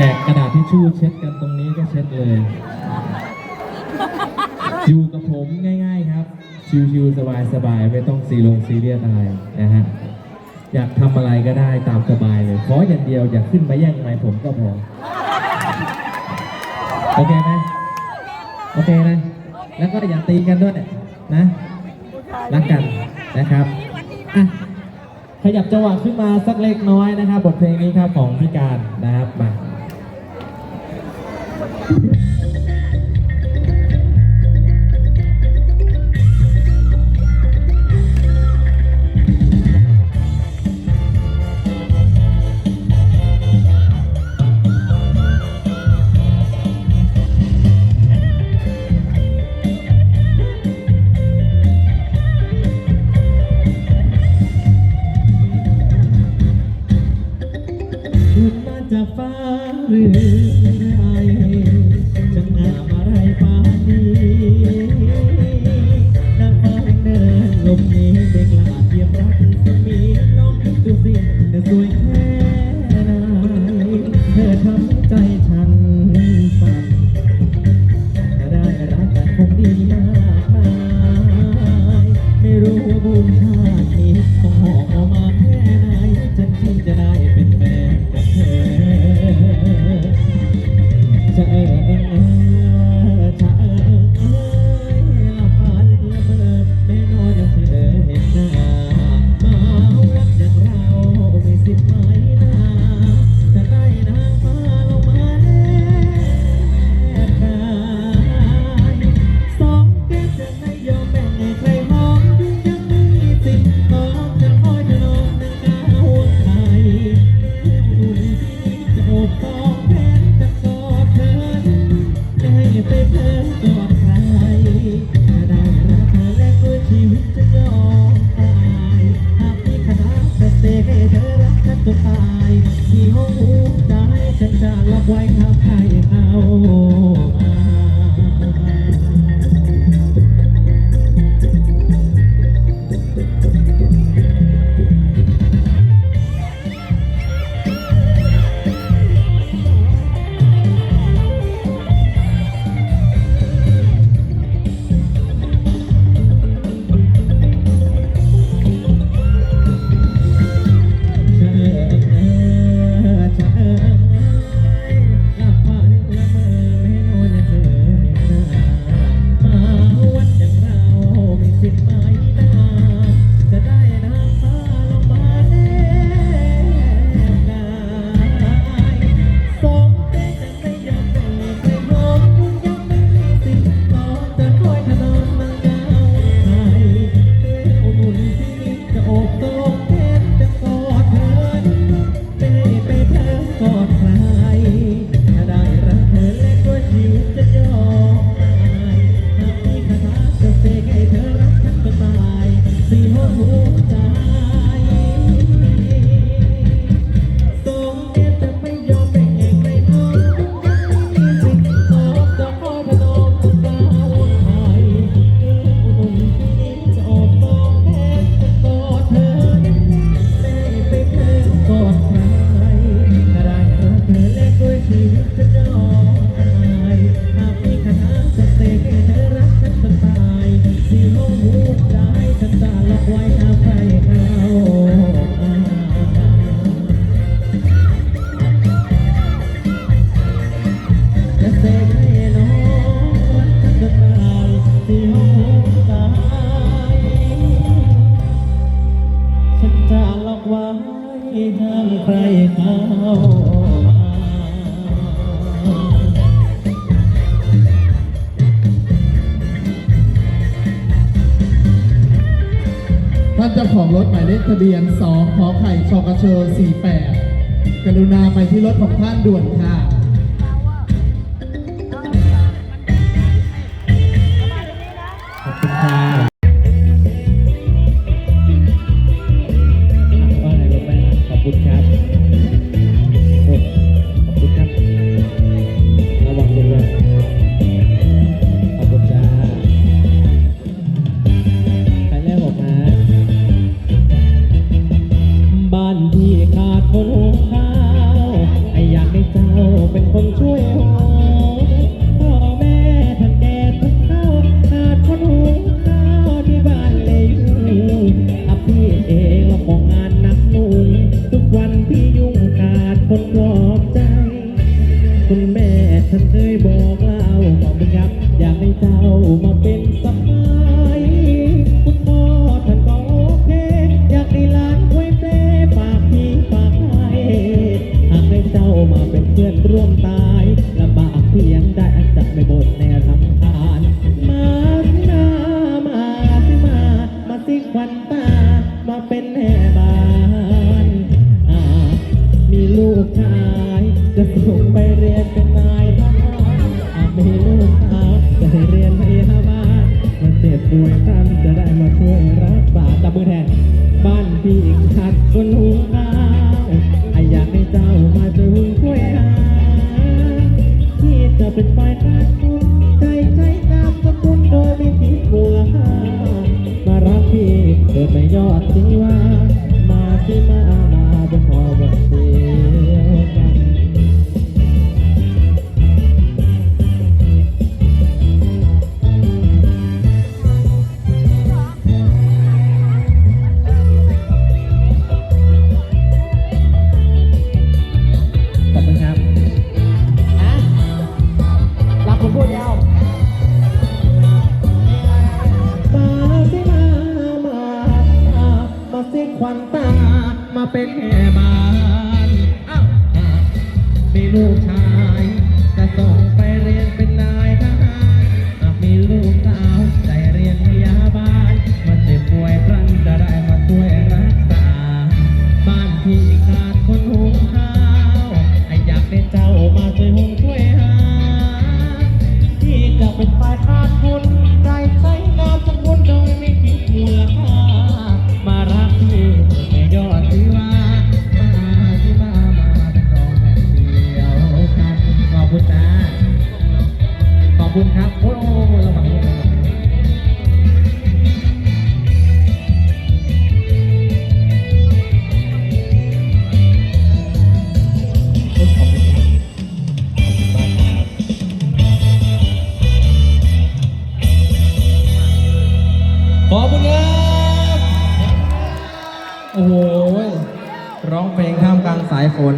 แจกกระดาษที่ชู่เช็ดกันตรงนี้ก็เช็ดเลย อยู่กับผมง่ายๆครับ ชิวๆสบายๆไม่ต้องซีลงซีเรียสอะไรนะฮะ อยากทำอะไรก็ได้ตามสบายเลย ขออย่างเดียวอยากขึ้นไปแย่งไม้ผมก็พอ โอเคไหมโอเคนะ แล้วก็อย่าตีกันด้วยนะรักกันนะครับขยับจังหวะขึ้นมาสักเล็กน้อยนะครับ บทเพลงนี้ครับของพี่การนะครับมาึ้นมาจากฟ้าหรือไรจะงามอะไรไป ไว้ครับให้เอา hope that ฉันจล็อกไว้ถ้าใครเขาเจ้น้องรักฉัะตายที่หงายฉันจล็อกไว้ถ้ใครเขาานเจ้าของรถหมายเลขทะเบียน 2 ขอไข่ชกเชอ48 กรุณาไปที่รถของท่านด่วนค่ะ จ้ามาเป็นสะพ้ายคุณพ่อท่านก็โอเคอยากได้หลานควยเปลฝากพี่ฝากให้หากได้เจ้ามาเป็นเพื่อนร่วมต สาวจะให้เรียนพยาบาลมาเจ็บป่วยท่านจะได้มาช่วยรักษาจับมือแทนบ้านพี่ขาดคนหุงข้าวไออยากให้เจ้ามาช่วยหุงช่วยหาที่จะเป็นฝ่ายขาดคุณใจใช้นามสกุลโดยไม่คิดมูลค่ามารักพี่เกิดไม่ยอดสิว่า มาสิมามาเป็นพอวันเผมพูดยาวมาสิมามามาสิควันตา มาเป็นแม่บ้านอ้าวมีลูกชาย จ้า ขอบคุณครับ โอ้โหระวังระวังขอบคุณครับ โอ้โห ร้องเพลงท่ามกลางสายฝน